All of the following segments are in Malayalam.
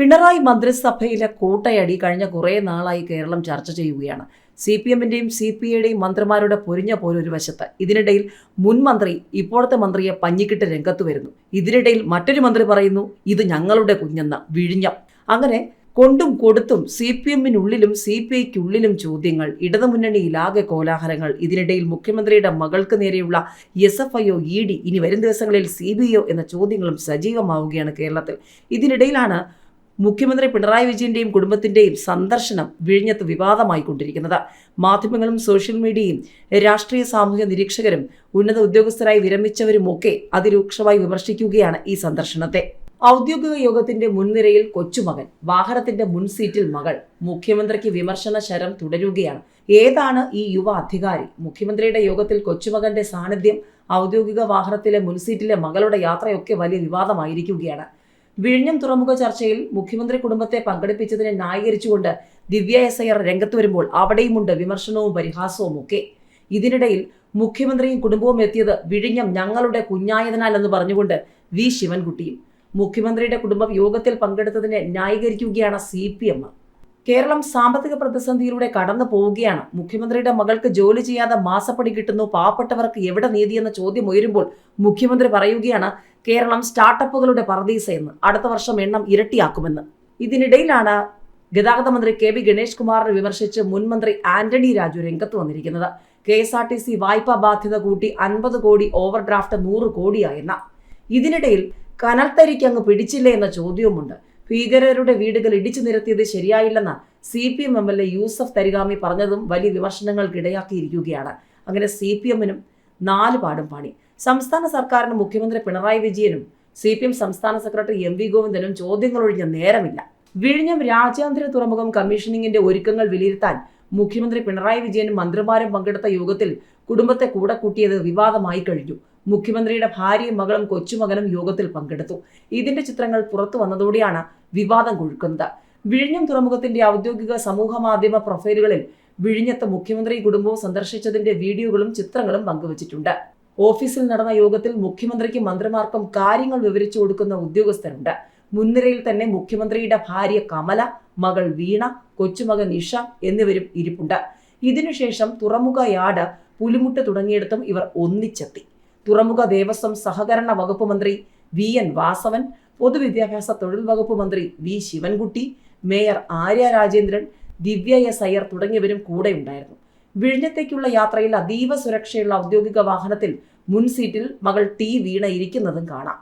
പിണറായി മന്ത്രിസഭയിലെ കൂട്ടയടി കഴിഞ്ഞ കുറേ നാളായി കേരളം ചർച്ച ചെയ്യുകയാണ്. സി പി എമ്മിന്റെയും സി പി ഐയുടെയും മന്ത്രിമാരുടെ പൊരിഞ്ഞ പോലൊരു വശത്ത് ഇതിനിടയിൽ മുൻ മന്ത്രി ഇപ്പോഴത്തെ മന്ത്രിയെ പഞ്ഞിക്കിട്ട് രംഗത്ത് വരുന്നു. ഇതിനിടയിൽ മറ്റൊരു മന്ത്രി പറയുന്നു ഇത് ഞങ്ങളുടെ കുഞ്ഞെന്ന വിഴിഞ്ഞം. അങ്ങനെ കൊണ്ടും കൊടുത്തും സി പി എമ്മിനുള്ളിലും സി പി ഐക്കുള്ളിലും ചോദ്യങ്ങൾ ഇടതുമുന്നണിയിലാകെ കോലാഹലങ്ങൾ ഇതിനിടയിൽ മുഖ്യമന്ത്രിയുടെ മകൾക്ക് നേരെയുള്ള S F I O E D ഇനി വരും ദിവസങ്ങളിൽ സി ബി ഒ എന്ന ചോദ്യങ്ങളും സജീവമാവുകയാണ് കേരളത്തിൽ. ഇതിനിടയിലാണ് മുഖ്യമന്ത്രി പിണറായി വിജയന്റെയും കുടുംബത്തിന്റെയും സന്ദർശനം വിഴിഞ്ഞത്ത് വിവാദമായി കൊണ്ടിരിക്കുന്നത്. മാധ്യമങ്ങളും സോഷ്യൽ മീഡിയയും രാഷ്ട്രീയ സാമൂഹ്യ നിരീക്ഷകരും ഉന്നത ഉദ്യോഗസ്ഥരായി വിരമിച്ചവരുമൊക്കെ അതിരൂക്ഷമായി വിമർശിക്കുകയാണ് ഈ സന്ദർശനത്തെ. ഔദ്യോഗിക യോഗത്തിന്റെ മുൻനിരയിൽ കൊച്ചുമകൻ വാഹനത്തിന്റെ മുൻസീറ്റിൽ മകൾ. മുഖ്യമന്ത്രിക്ക് വിമർശന ശരം തുടരുകയാണ്. ഏതാണ് ഈ യുവ അധികാരി? മുഖ്യമന്ത്രിയുടെ യോഗത്തിൽ കൊച്ചുമകന്റെ സാന്നിധ്യം ഔദ്യോഗിക വാഹനത്തിലെ മുൻസീറ്റിലെ മകളുടെ യാത്രയൊക്കെ വലിയ വിവാദമായിരിക്കുകയാണ്. വിഴിഞ്ഞം തുറമുഖ ചർച്ചയിൽ മുഖ്യമന്ത്രി കുടുംബത്തെ പങ്കെടുപ്പിച്ചതിനെ ന്യായീകരിച്ചുകൊണ്ട് ദിവ്യ എസ് അയ്യർ രംഗത്ത് വരുമ്പോൾ അവിടെയുമുണ്ട് വിമർശനവും പരിഹാസവും ഒക്കെ. ഇതിനിടയിൽ മുഖ്യമന്ത്രിയും കുടുംബവും എത്തിയത് വിഴിഞ്ഞം ഞങ്ങളുടെ കുഞ്ഞായതിനാൽ എന്ന് പറഞ്ഞുകൊണ്ട് വി. ശിവൻകുട്ടിയും. മുഖ്യമന്ത്രിയുടെ കുടുംബം യോഗത്തിൽ പങ്കെടുത്തതിനെ ന്യായീകരിക്കുകയാണ് സി. പി. എം. കേരളം സാമ്പത്തിക പ്രതിസന്ധിയിലൂടെ കടന്നു പോവുകയാണ്. മുഖ്യമന്ത്രിയുടെ മകൾക്ക് ജോലി ചെയ്യാതെ മാസപ്പടി കിട്ടുന്നു. പാവപ്പെട്ടവർക്ക് എവിടെ നീതി എന്ന ചോദ്യം ഉയരുമ്പോൾ മുഖ്യമന്ത്രി പറയുകയാണ് കേരളം സ്റ്റാർട്ടപ്പുകളുടെ പറദീസ എന്ന് അടുത്ത വർഷം എണ്ണം ഇരട്ടിയാക്കുമെന്ന്. ഇതിനിടയിലാണ് ഗതാഗത മന്ത്രി കെ വി ഗണേഷ് കുമാറിനെ വിമർശിച്ച് മുൻമന്ത്രി ആന്റണി രാജു രംഗത്ത് വന്നിരിക്കുന്നത്. K S R T C വായ്പാ ബാധ്യത കൂട്ടി അൻപത് കോടി ഓവർ ഡ്രാഫ്റ്റ് നൂറ് കോടിയായെന്ന. ഇതിനിടയിൽ കനൽത്തരിക്ക് അങ്ങ് പിടിച്ചില്ലേ എന്ന ചോദ്യവുമുണ്ട്. ഭീകരരുടെ വീടുകൾ ഇടിച്ചു നിരത്തിയത് ശരിയായില്ലെന്ന് C P M M L A Yusuf Tarigami പറഞ്ഞതും വലിയ വിമർശനങ്ങൾക്കിടയാക്കിയിരിക്കുകയാണ്. അങ്ങനെ സി പി എമ്മിനും നാല് പാടും പണി. സംസ്ഥാന സർക്കാരിന് മുഖ്യമന്ത്രി പിണറായി വിജയനും സി പി എം സംസ്ഥാന സെക്രട്ടറി എം വി ഗോവിന്ദനും ചോദ്യങ്ങളൊഴിഞ്ഞ നേരമില്ല. വിഴിഞ്ഞം രാജ്യാന്തര തുറമുഖം കമ്മീഷനിങ്ങിന്റെ ഒരുക്കങ്ങൾ വിലയിരുത്താൻ മുഖ്യമന്ത്രി പിണറായി വിജയനും മന്ത്രിമാരും പങ്കെടുത്ത യോഗത്തിൽ കുടുംബത്തെ കൂടെ കൂട്ടിയത് വിവാദമായി കഴിഞ്ഞു. മുഖ്യമന്ത്രിയുടെ ഭാര്യയും മകളും കൊച്ചുമകനും യോഗത്തിൽ പങ്കെടുത്തു. ഇതിന്റെ ചിത്രങ്ങൾ പുറത്തു വന്നതോടെയാണ് വിവാദം കൊഴുക്കുന്നത്. വിഴിഞ്ഞം തുറമുഖത്തിന്റെ ഔദ്യോഗിക സമൂഹ മാധ്യമ പ്രൊഫൈലുകളിൽ വിഴിഞ്ഞത്ത് മുഖ്യമന്ത്രി കുടുംബവും സന്ദർശിച്ചതിന്റെ വീഡിയോകളും ചിത്രങ്ങളും പങ്കുവച്ചിട്ടുണ്ട്. ഓഫീസിൽ നടന്ന യോഗത്തിൽ മുഖ്യമന്ത്രിക്കും മന്ത്രിമാർക്കും കാര്യങ്ങൾ വിവരിച്ചു കൊടുക്കുന്ന ഉദ്യോഗസ്ഥരുണ്ട്. മുൻനിരയിൽ തന്നെ മുഖ്യമന്ത്രിയുടെ ഭാര്യ കമല മകൾ വീണ കൊച്ചുമകൻ ഇഷ എന്നിവരും ഇരിപ്പുണ്ട്. ഇതിനുശേഷം തുറമുഖ യാർഡ് പുലിമുട്ട് തുടങ്ങിയിടത്തും ഇവർ ഒന്നിച്ചെത്തി. തുറമുഖ ദേവസ്വം സഹകരണ വകുപ്പ് മന്ത്രി വി എൻ വാസവൻ പൊതുവിദ്യാഭ്യാസ തൊഴിൽ വകുപ്പ് മന്ത്രി V Sivankutty mayor Arya Rajendran Divya S Iyer തുടങ്ങിയവരും കൂടെ ഉണ്ടായിരുന്നു വിഴിഞ്ഞത്തേക്കുള്ള യാത്രയിൽ അതീവ സുരക്ഷയുള്ള ഔദ്യോഗിക വാഹനത്തിൽ മുൻ സീറ്റിൽ മകൾ ടി വീണ ഇരിക്കുന്നതും കാണാം.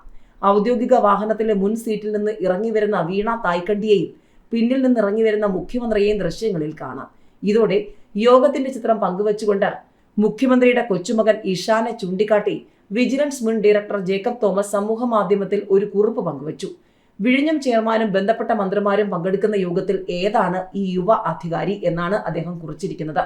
ഔദ്യോഗിക വാഹനത്തിലെ മുൻ സീറ്റിൽ നിന്ന് ഇറങ്ങി വരുന്ന വീണ തായ്ക്കണ്ടിയെയും പിന്നിൽ നിന്ന് ഇറങ്ങി വരുന്ന മുഖ്യമന്ത്രിയെയും ദൃശ്യങ്ങളിൽ കാണാം. ഇതോടെ യോഗത്തിന്റെ ചിത്രം പങ്കുവച്ചുകൊണ്ട് മുഖ്യമന്ത്രിയുടെ കൊച്ചുമകൻ ഇഷാനെ ചൂണ്ടിക്കാട്ടി വിജിലൻസ് മുൻ ഡയറക്ടർ ജേക്കബ് തോമസ് സമൂഹ മാധ്യമത്തിൽ ഒരു കുറിപ്പ് പങ്കുവച്ചു. വിഴിഞ്ഞം ചെയർമാനും ബന്ധപ്പെട്ട മന്ത്രിമാരും പങ്കെടുക്കുന്ന യോഗത്തിൽ ഏതാണ് ഈ യുവ അധികാരി എന്നാണ് അദ്ദേഹം കുറിച്ചിരിക്കുന്നത്.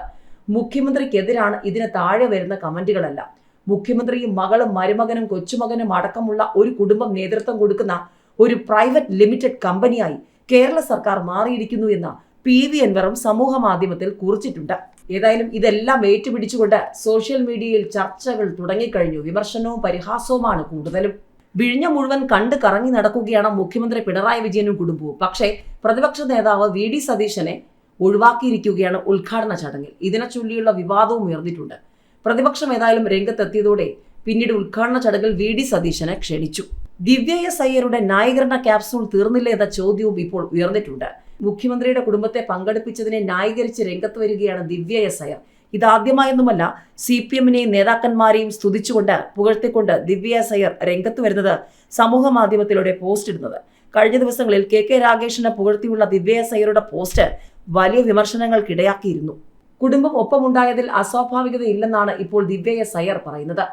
മുഖ്യമന്ത്രിക്കെതിരാണ് ഇതിന് താഴെ വരുന്ന കമന്റുകളല്ല. മുഖ്യമന്ത്രിയും മകളും മരുമകനും കൊച്ചുമകനും അടക്കമുള്ള ഒരു കുടുംബം നേതൃത്വം കൊടുക്കുന്ന ഒരു പ്രൈവറ്റ് ലിമിറ്റഡ് കമ്പനിയായി കേരള സർക്കാർ മാറിയിരിക്കുന്നു എന്ന പി വി എൻവറും സമൂഹ മാധ്യമത്തിൽ കുറിച്ചിട്ടുണ്ട്. ഏതായാലും ഇതെല്ലാം ഏറ്റുപിടിച്ചുകൊണ്ട് സോഷ്യൽ മീഡിയയിൽ ചർച്ചകൾ തുടങ്ങിക്കഴിഞ്ഞു. വിമർശനവും പരിഹാസവുമാണ് കൂടുതലും. വിഴിഞ്ഞ മുഴുവൻ കണ്ട് കറങ്ങി നടക്കുകയാണ് മുഖ്യമന്ത്രി പിണറായി വിജയനും കുടുംബവും. പക്ഷേ പ്രതിപക്ഷ നേതാവ് വി ഡി സതീശനെ ഒഴിവാക്കിയിരിക്കുകയാണ് ഉദ്ഘാടന ചടങ്ങിൽ. ഇതിനെ ചൊല്ലിയുള്ള വിവാദവും ഉയർന്നിട്ടുണ്ട്. പ്രതിപക്ഷം ഏതായാലും രംഗത്തെത്തിയതോടെ പിന്നീട് ഉദ്ഘാടന ചടങ്ങിൽ വി ഡി സതീശനെ ക്ഷണിച്ചു. ദിവ്യ എസ് അയ്യരുടെ ന്യായീകരണ ക്യാപ്സൂൾ തീർന്നില്ല എന്ന ചോദ്യവും ഇപ്പോൾ ഉയർന്നിട്ടുണ്ട്. മുഖ്യമന്ത്രിയുടെ കുടുംബത്തെ പങ്കെടുപ്പിച്ചതിനെ ന്യായീകരിച്ച് രംഗത്ത് വരികയാണ് ദിവ്യ എസ് അയ്യർ. ഇതാദ്യമായൊന്നുമല്ല സി പി എമ്മിനെയും നേതാക്കന്മാരെയും സ്തുതിച്ചുകൊണ്ട് പുകഴ്ത്തിക്കൊണ്ട് ദിവ്യ എസ് അയ്യർ രംഗത്ത് വരുന്നത് സമൂഹ മാധ്യമത്തിലൂടെ പോസ്റ്റ് ഇടുന്നത്. കഴിഞ്ഞ ദിവസങ്ങളിൽ കെ കെ രാഗേഷിനെ പുകഴ്ത്തിയുള്ള ദിവ്യ എസ് പോസ്റ്റ് വലിയ വിമർശനങ്ങൾക്കിടയാക്കിയിരുന്നു. കുടുംബം ഒപ്പമുണ്ടായതിൽ അസ്വാഭാവികതയില്ലെന്നാണ് ഇപ്പോൾ ദിവ്യ സയ്യർ പറയുന്നത്.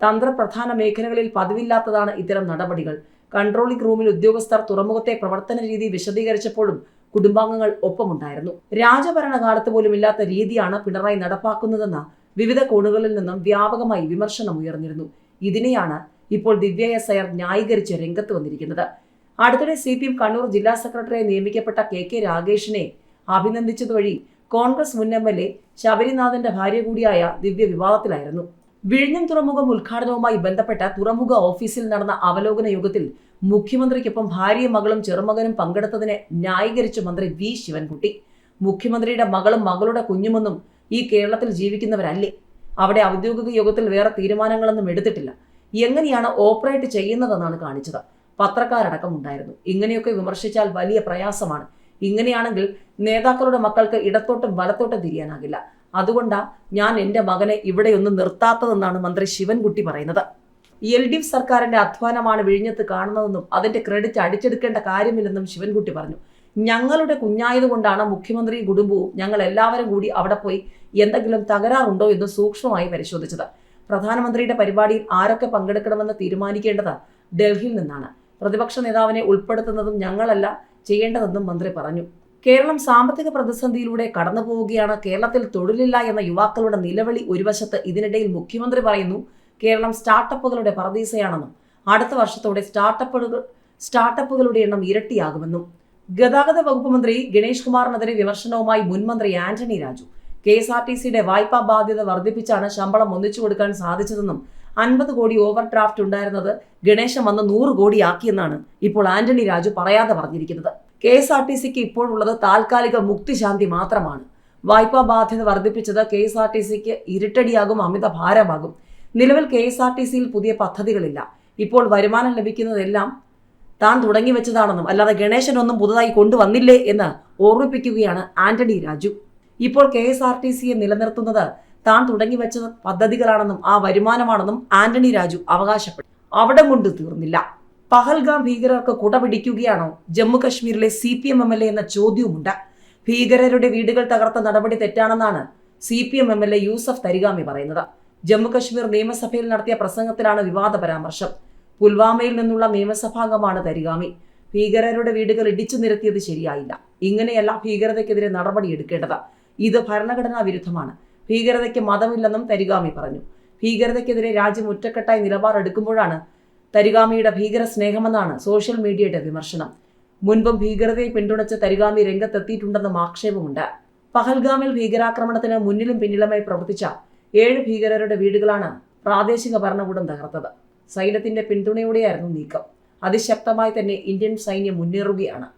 തന്ത്രപ്രധാന മേഖലകളിൽ പതിവില്ലാത്തതാണ് ഇത്തരം നടപടികൾ. കൺട്രോളിംഗ് റൂമിൽ ഉദ്യോഗസ്ഥർ തുറമുഖത്തെ പ്രവർത്തന രീതി വിശദീകരിച്ചപ്പോഴും കുടുംബാംഗങ്ങൾ ഒപ്പമുണ്ടായിരുന്നു. രാജഭരണകാലത്ത് പോലും ഇല്ലാത്ത രീതിയാണ് പിണറായി നടപ്പാക്കുന്നതെന്ന് വിവിധ കോണുകളിൽ നിന്നും വ്യാപകമായി വിമർശനം ഉയർന്നിരുന്നു ഇതിനെയാണ് ഇപ്പോൾ ദിവ്യ എസ് അയ്യർ ന്യായീകരിച്ച് രംഗത്ത് വന്നിരിക്കുന്നത്. അടുത്തിടെ സി പി എം കണ്ണൂർ ജില്ലാ സെക്രട്ടറിയായി നിയമിക്കപ്പെട്ട കെ കെ രാഗേഷിനെ അഭിനന്ദിച്ചതുവഴി കോൺഗ്രസ് മുൻ എം എൽ എ ശബരിനാഥന്റെ ഭാര്യ കൂടിയായ ദിവ്യ വിവാദത്തിലായിരുന്നു. വിഴിഞ്ഞം തുറമുഖം ഉദ്ഘാടനവുമായി ബന്ധപ്പെട്ട തുറമുഖ ഓഫീസിൽ നടന്ന അവലോകന യോഗത്തിൽ മുഖ്യമന്ത്രിക്കൊപ്പം ഭാര്യയും മകളും ചെറുമകനും പങ്കെടുത്തതിനെ ന്യായീകരിച്ച മന്ത്രി വി ശിവൻകുട്ടി. മുഖ്യമന്ത്രിയുടെ മകളും മകളുടെ കുഞ്ഞുമെന്നും ഈ കേരളത്തിൽ ജീവിക്കുന്നവരല്ലേ? അവിടെ ഔദ്യോഗിക യോഗത്തിൽ വേറെ തീരുമാനങ്ങളൊന്നും എടുത്തിട്ടില്ല. എങ്ങനെയാണ് ഓപ്പറേറ്റ് ചെയ്യുന്നതെന്നാണ് കാണിച്ചത്. പത്രക്കാരടക്കം ഉണ്ടായിരുന്നു. ഇങ്ങനെയൊക്കെ വിമർശിച്ചാൽ വലിയ പ്രയാസമാണ്. ഇങ്ങനെയാണെങ്കിൽ നേതാക്കളുടെ മക്കൾക്ക് ഇടത്തോട്ടും വലത്തോട്ടും തിരിയാനാകില്ല. അതുകൊണ്ടാണ് ഞാൻ എന്റെ മകനെ ഇവിടെയൊന്നും നിർത്താത്തതെന്നാണ് മന്ത്രി ശിവൻകുട്ടി പറയുന്നത്. എൽ ഡി എഫ് സർക്കാരിന്റെ അധ്വാനമാണ് വിഴിഞ്ഞത്ത് കാണുന്നതെന്നും അതിന്റെ ക്രെഡിറ്റ് അടിച്ചെടുക്കേണ്ട കാര്യമില്ലെന്നും ശിവൻകുട്ടി പറഞ്ഞു. ഞങ്ങളുടെ കുഞ്ഞായതുകൊണ്ടാണ് മുഖ്യമന്ത്രിയും കുടുംബവും ഞങ്ങൾ എല്ലാവരും കൂടി അവിടെ പോയി എന്തെങ്കിലും തകരാറുണ്ടോ എന്ന് സൂക്ഷ്മമായി പരിശോധിച്ചത്. പ്രധാനമന്ത്രിയുടെ പരിപാടിയിൽ ആരൊക്കെ പങ്കെടുക്കണമെന്ന് തീരുമാനിക്കേണ്ടത് ഡൽഹിയിൽ നിന്നാണ്. പ്രതിപക്ഷ നേതാവിനെ ഉൾപ്പെടുത്തുന്നതും ഞങ്ങളല്ല ചെയ്യേണ്ടതെന്നും മന്ത്രി പറഞ്ഞു. കേരളം സാമ്പത്തിക പ്രതിസന്ധിയിലൂടെ കടന്നു പോവുകയാണ് കേരളത്തിൽ തൊഴിലില്ല എന്ന യുവാക്കളുടെ നിലവിളി ഒരു വശത്ത് ഇതിനിടയിൽ മുഖ്യമന്ത്രി പറയുന്നു കേരളം സ്റ്റാർട്ടപ്പുകളുടെ പറദീസയാണെന്നും അടുത്ത വർഷത്തോടെ സ്റ്റാർട്ടപ്പുകൾ സ്റ്റാർട്ടപ്പുകളുടെ എണ്ണം ഇരട്ടിയാകുമെന്നും. ഗതാഗത വകുപ്പ് മന്ത്രി ഗണേഷ് കുമാറിനെതിരെ വിമർശനവുമായി മുൻമന്ത്രി Antony Raju. K S R T സിയുടെ വായ്പാ ബാധ്യത വർദ്ധിപ്പിച്ചാണ് ശമ്പളം ഒന്നിച്ചു കൊടുക്കാൻ സാധിച്ചതെന്നും അൻപത് കോടി ഓവർ ഡ്രാഫ്റ്റ് ഉണ്ടായിരുന്നത് ഗണേശൻ വന്ന് നൂറ് കോടിയാക്കിയെന്നാണ് ഇപ്പോൾ ആന്റണി രാജു പറയാതെ പറഞ്ഞിരിക്കുന്നത്. കെ എസ് ആർ ടി സിക്ക് ഇപ്പോഴുള്ളത് താൽക്കാലിക മുക്തിശാന്തി മാത്രമാണ്. വായ്പാ ബാധ്യത വർദ്ധിപ്പിച്ചത് കെ എസ് ആർ ടി സിക്ക് ഇരുട്ടടിയാകും അമിത ഭാരമാകും നിലവിൽ കെ എസ് ആർ ടി സിയിൽ പുതിയ പദ്ധതികളില്ല. ഇപ്പോൾ വരുമാനം ലഭിക്കുന്നതെല്ലാം താൻ തുടങ്ങി വെച്ചതാണെന്നും അല്ലാതെ ഗണേശനൊന്നും പുതുതായി കൊണ്ടുവന്നില്ലേ എന്ന് ഓർമ്മിപ്പിക്കുകയാണ് ആന്റണി രാജു. ഇപ്പോൾ കെ എസ് ആർ ടി സിയെ നിലനിർത്തുന്നത് താൻ തുടങ്ങി വെച്ച പദ്ധതികളാണെന്നും ആ വരുമാനമാണെന്നും ആന്റണി രാജു അവകാശപ്പെട്ടു. അവിടെ കൊണ്ട് തീർന്നില്ല. പഹൽഗാം ഭീകരർക്ക് കുട പിടിക്കുകയാണോ? ജമ്മു കശ്മീരിലെ C P M M L A എന്ന ചോദ്യവുമുണ്ട്. ഭീകരരുടെ വീടുകൾ തകർത്ത നടപടി തെറ്റാണെന്നാണ് C P M M L A Yusuf Tarigami പറയുന്നത്. ജമ്മു കശ്മീർ നിയമസഭയിൽ നടത്തിയ പ്രസംഗത്തിലാണ് വിവാദ പരാമർശം. പുൽവാമയിൽ നിന്നുള്ള നിയമസഭാംഗമാണ് തരികാമി ഭീകരരുടെ വീടുകൾ ഇടിച്ചു നിരത്തിയത് ശരിയായില്ല. ഇങ്ങനെയല്ല ഭീകരതയ്ക്കെതിരെ നടപടിയെടുക്കേണ്ടത്. ഇത് ഭരണഘടനാ വിരുദ്ധമാണ്. ഭീകരതയ്ക്ക് മതമില്ലെന്നും തരിഗാമി പറഞ്ഞു. ഭീകരതയ്ക്കെതിരെ രാജ്യം ഒറ്റക്കെട്ടായി നിലപാടെടുക്കുമ്പോഴാണ് തരിഗാമിയുടെ ഭീകര സ്നേഹമെന്നാണ് സോഷ്യൽ മീഡിയയുടെ വിമർശനം. മുൻപും ഭീകരതയെ പിന്തുണച്ച് തരിഗാമി രംഗത്തെത്തിയിട്ടുണ്ടെന്നും ആക്ഷേപമുണ്ട്. പഹൽഗാമിൽ ഭീകരാക്രമണത്തിന് മുന്നിലും പിന്നിലുമായി പ്രവർത്തിച്ച ഏഴ് ഭീകരരുടെ വീടുകളാണ് പ്രാദേശിക ഭരണകൂടം തകർത്തത്. സൈന്യത്തിന്റെ പിന്തുണയോടെയായിരുന്നു നീക്കം. അതിശക്തമായി തന്നെ ഇന്ത്യൻ സൈന്യം മുന്നേറുകയാണ്.